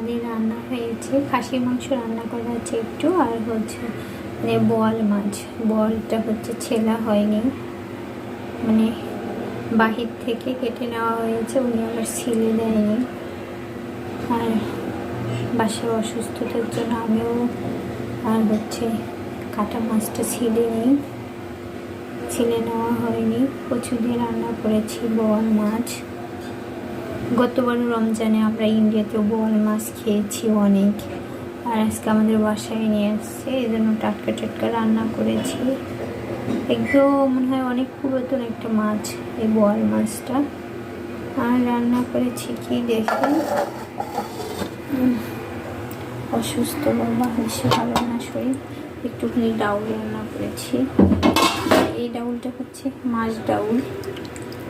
আমাদের রান্না হয়েছে। খাসির মাংস রান্না করা আছে একটু, আর হচ্ছে মানে বল মাছ। বলটা হচ্ছে ছেলা হয়নি। মানে বাহির থেকে কেটে নেওয়া হয়েছে, উনি আবার ছিলে দেয়নি। আর বাসায় অসুস্থতার জন্য আমিও আর হচ্ছে কাটা মাছটা ছিলে নিই। ছিলে নেওয়া হয়নি। কচু দিয়ে রান্না করেছি বোয়াল মাছ। গতবার রমজানে আমরা ইন্ডিয়াতেও বোয়াল মাছ খেয়েছি অনেক। আর আজকে আমাদের বাসায় নিয়ে আসছে এই জন্য টাটকা টাটকা রান্না করেছি। একদম মনে হয় অনেক পুরাতন একটা মাছ, এই বোয়াল মাছটা। আর রান্না করেছি কি দেখে? অসুস্থ বাবা বেশি ভালো না শরীর। একটুখানি ডাউল রান্না করেছি। এই ডাউলটা হচ্ছে মাছ ডাউল।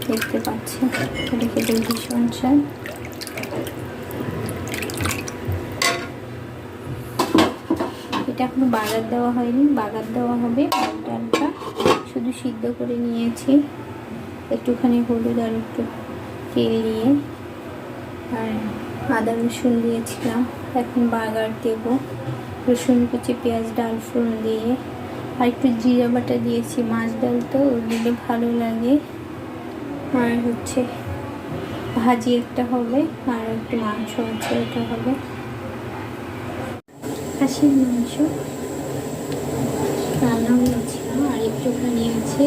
দেখতে পাচ্ছি। এটা খেতে ভীষণ এটা এখনও বাগার দেওয়া হয়নি। বাগার দেওয়া হবে। ডাল ডালটা শুধু সিদ্ধ করে নিয়েছি। একটুখানি হলুদ আর একটু তেল দিয়ে। আর আদা, রসুন দিয়েছিলাম। এখন বাগার দেব। রসুন, কুচি, পেঁয়াজ, ডাল, ফোড়ন দিয়ে। আর একটু জিরা বাটা দিয়েছি। মাছ ডাল তো ওই দিলে ভালো লাগে। আর হচ্ছে ভাজি একটা হবে, আর একটু মাংস আছে ওটা হবে। খাসির মাংস রান্না হয়েছিল, আর একটুখানি আছে।